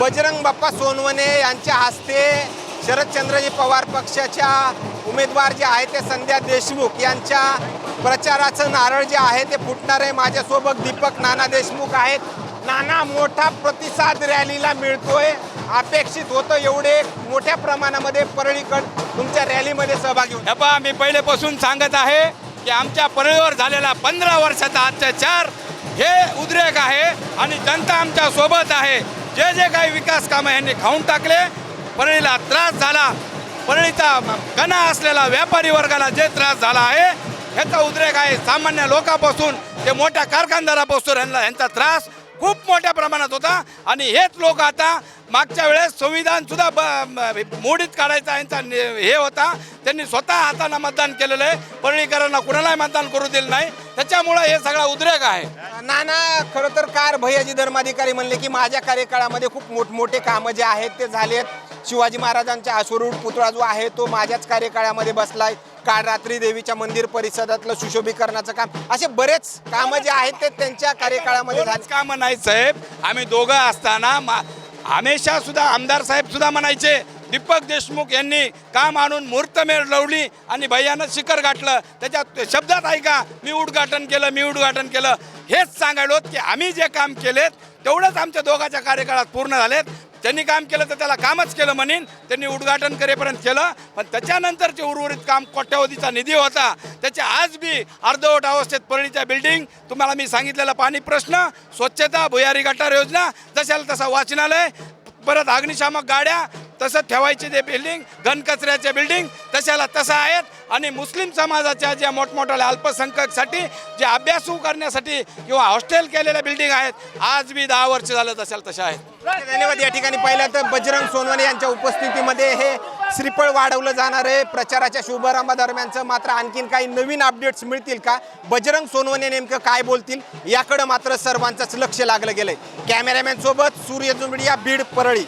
बजरंग बाप्पा सोनवणे यांच्या हस्ते शरदचंद्रजी पवार पक्षाच्या उमेदवार जे आहे ते संध्या देशमुख यांच्या प्रचाराचं नारळ जे आहे ते फुटणार आहे. माझ्यासोबत दीपक नाना देशमुख आहेत. नाना मोठा प्रतिसाद रॅलीला मिळतोय. अपेक्षित होतं एवढे मोठ्या प्रमाणामध्ये परळीकड तुमच्या रॅलीमध्ये सहभागी होते हे मी पहिलेपासून सांगत आहे की आमच्या परळीवर झालेला पंधरा वर्षाचा अत्याचार हे उद्रेक आहे आणि जनता आमच्यासोबत आहे. जे जे काही विकास कामं यांनी खाऊन टाकले परळीला त्रास झाला परळीचा कणा असलेला व्यापारी वर्गाला जे त्रास झाला आहे ह्याचा उद्रेक आहे सामान्य लोकांपासून ते मोठ्या कारखानदारापासून यांना यांचा त्रास. खूप मोठ्या प्रमाणात होता. आणि हेच लोक आता मागच्या वेळेस संविधान सुद्धा ब- मोडीत काढायचा यांचा हे होता. त्यांनी स्वतः हाताने मतदान केलेलं आहे. परळीकरांना कुणालाही मतदान करू दिलं नाही. त्याच्यामुळं हे सगळा उद्रेक आहे. नाना खरं तर कार भैयाजी धर्माधिकारी म्हणले की माझ्या कार्यकाळामध्ये खूप मोठमोठे कामं जे आहेत ते झालेत. शिवाजी महाराजांचा अश्वरूढ पुतळा जो आहे तो माझ्याच कार्यकाळामध्ये बसलाय. काल रात्री देवीच्या मंदिर परिसरातलं सुशोभीकरणाचं काम. असे बरेच कामं जे आहेत ते त्यांच्या कार्यकाळामध्ये झाले. कामं नाही साहेब. आम्ही दोघं असताना मा- हमेशा सुद्धा आमदार साहेब सुद्धा म्हणायचे दीपक देशमुख यांनी काम आणून मुहूर्तमेढ लावली आणि भैयानं शिखर गाठलं. त्याच्यात शब्दात ऐका मी उद्घाटन केलं मी उद्घाटन केलं. हेच सांगायलो की आम्ही जे काम केलेत तेवढंच आमच्या दोघांच्या कार्यकाळात पूर्ण झालेत. त्यांनी काम केलं तर त्याला कामच केलं म्हणेन त्यांनी उद्घाटन करेपर्यंत केलं. पण त्याच्यानंतरचे उर्वरित काम कोट्यावधीचा निधी होता त्याच्या आज बी अर्धवट अवस्थेत परळीच्या बिल्डिंग तुम्हाला मी सांगितलेला पाणी प्रश्न स्वच्छता भुयारी गटार योजना जशाला तसा वाचनालय परत अग्निशामक गाड्या तसं ठेवायचे ते बिल्डिंग घनकचऱ्याचे बिल्डिंग तशाला तसं आहेत. आणि मुस्लिम समाजाच्या ज्या मोठमोठ्या अल्पसंख्याकसाठी जे अभ्यासू करण्यासाठी किंवा हॉस्टेल केलेल्या बिल्डिंग आहेत आज बी दहा वर्ष झालं तशाला तशा आहेत. धन्यवाद. या ठिकाणी पाहिलं तर बजरंग सोनवणे यांच्या उपस्थितीमध्ये हे श्रीफळ वाढवलं जाणार आहे. प्रचाराच्या शुभारंभादरम्यानचं मात्र आणखीन काही नवीन अपडेट्स मिळतील का? बजरंग सोनवणे नेमकं काय बोलतील? याकडं मात्र सर्वांचंच लक्ष लागलं गेलंय. कॅमेरामॅन सोबत सूर्य जुंबडिया बीड परळी.